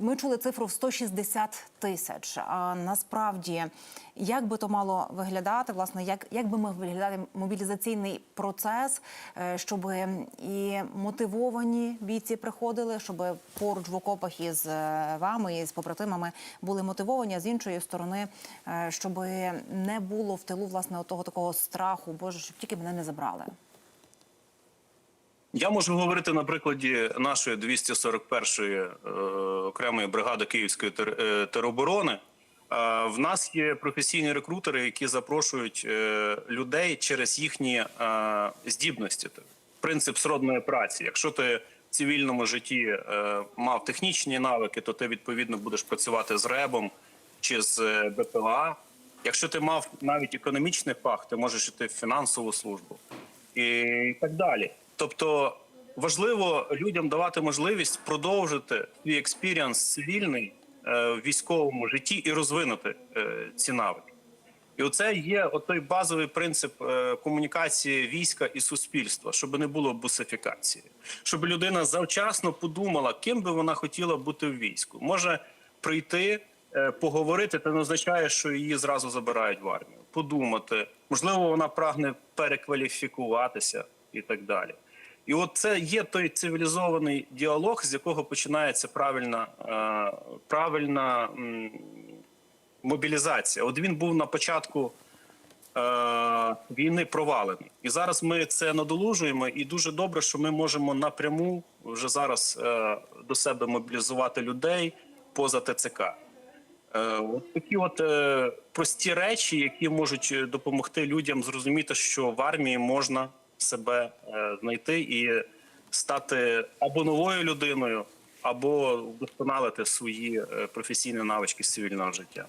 ми чули цифру в 160 тисяч. А насправді, як би то мало виглядати, власне, як, як би мав виглядати мобілізаційний процес, е, щоб і мотивовані бійці приходили, щоб поруч в окопах із е, вами і з побратимами були мотивовані, а з іншої сторони, е, щоб не було в тилу власне того такого страху, боже, щоб тільки мене не забрали. Я можу говорити на прикладі нашої 241-ї е, окремої бригади Київської е, тероборони. Е, в нас є професійні рекрутери, які запрошують людей через їхні здібності. Принцип сродної праці. Якщо ти в цивільному житті мав технічні навики, то ти відповідно будеш працювати з ребом чи з БПЛА. Якщо ти мав навіть економічний фах, ти можеш йти в фінансову службу і так далі. Тобто важливо людям давати можливість продовжити свій експіріанс цивільний е, в військовому житті і розвинути е, ці навики. І оце є той базовий принцип е, комунікації війська і суспільства, щоб не було бусифікації, щоб людина завчасно подумала, ким би вона хотіла бути в війську. Може прийти, поговорити, це не означає, що її зразу забирають в армію. Подумати, можливо, вона прагне перекваліфікуватися і так далі. І от це є той цивілізований діалог, з якого починається правильна, е, правильна мобілізація. От він був на початку е, війни провалений. І зараз ми це надолужуємо, і дуже добре, що ми можемо напряму вже зараз е, до себе мобілізувати людей поза ТЦК. От такі от прості речі, які можуть допомогти людям зрозуміти, що в армії можна себе е, знайти і стати або новою людиною, або вдосконалити свої е, професійні навички з цивільного життя.